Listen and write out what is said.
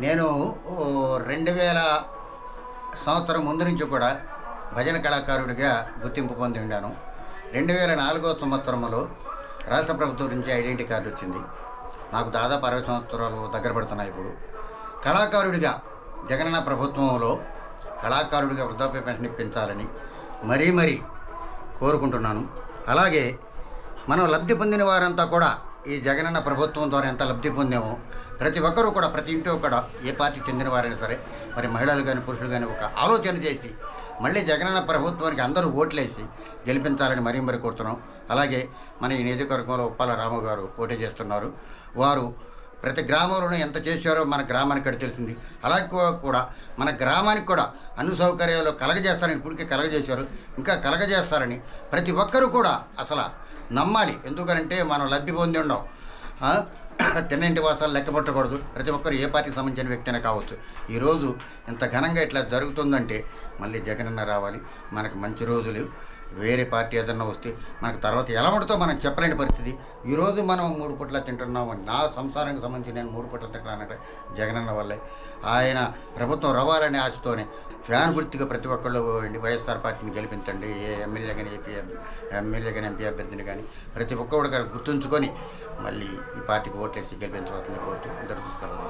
నేను రెండు వేల సంవత్సరం ముందు నుంచి కూడా భజన కళాకారుడిగా గుర్తింపు పొంది ఉన్నాను రెండు వేల నాలుగో సంవత్సరంలో రాష్ట్ర ప్రభుత్వం నుంచి ఐడెంటిటీ కార్డు వచ్చింది. నాకు దాదాపు అరవై సంవత్సరాలు దగ్గర పడుతున్నాయి ఇప్పుడు. కళాకారుడిగా జగనన్న ప్రభుత్వంలో కళాకారుడిగా వృద్ధాప్య పెన్షన్ ఇప్పించాలని మరీ మరీ కోరుకుంటున్నాను. అలాగే మనం లబ్ధి పొందిన వారంతా కూడా ఈ జగనన్న ప్రభుత్వం ద్వారా ఎంత లబ్ధి పొందామో ప్రతి ఒక్కరూ కూడా ప్రతి ఇంట్లో కూడా ఏ పార్టీకి చెందిన వారైనా సరే మరి మహిళలు కానీ పురుషులు కానీ ఒక ఆలోచన చేసి మళ్ళీ జగనన్న ప్రభుత్వానికి అందరూ ఓట్లేసి గెలిపించాలని మరీ మరీ కోరుతున్నాం. అలాగే మన ఈ నియోజకవర్గంలో ఉప్పాల రాము గారు పోటీ చేస్తున్నారు. వారు ప్రతి గ్రామంలోనూ ఎంత చేశారో మన గ్రామానికి కూడా తెలిసింది. అలాగే కూడా మన గ్రామానికి కూడా అన్ని సౌకర్యాలు కలగజేస్తారని ఇప్పటికే కలగజేశారు. ఇంకా కలగజేస్తారని ప్రతి ఒక్కరూ కూడా అసలు నమ్మాలి. ఎందుకంటే మనం లబ్ధి పొంది ఉండం. ఆ? తిన్నింటి వాసాలు లెక్క పట్టకూడదు. ప్రతి ఒక్కరు ఏ పార్టీకి సంబంధించిన వ్యక్తి కావచ్చు. ఈరోజు ఇంత ఘనంగా ఇట్లా జరుగుతుందంటే మళ్ళీ జగనన్న రావాలి. మనకు మంచి రోజులు వేరే పార్టీ ఏదన్నా వస్తే మనకు తర్వాత ఎలా ఉంటుందో మనం చెప్పలేని పరిస్థితి. ఈరోజు మనం మూడు పుట్ల తింటున్నాము. నా సంసారానికి సంబంధించి నేను మూడు పుట్ల తింటున్నానంటే జగనన్న వల్లే. ఆయన ప్రభుత్వం రావాలనే ఆశతోనే ఫ్యాన్ గుర్తిగా ప్రతి ఒక్కళ్ళు వైఎస్ఆర్ పార్టీని గెలిపించండి. ఏ ఎమ్మెల్యే కానీ ఎమ్మెల్యే కానీ ఎంపీ అభ్యర్థిని కానీ ప్రతి ఒక్కరు గుర్తుంచుకొని మళ్ళీ ఈ పార్టీకి ఓట్లేసి గెలిపించవలసింది కోరుతూ ఇంతటితో సెలవు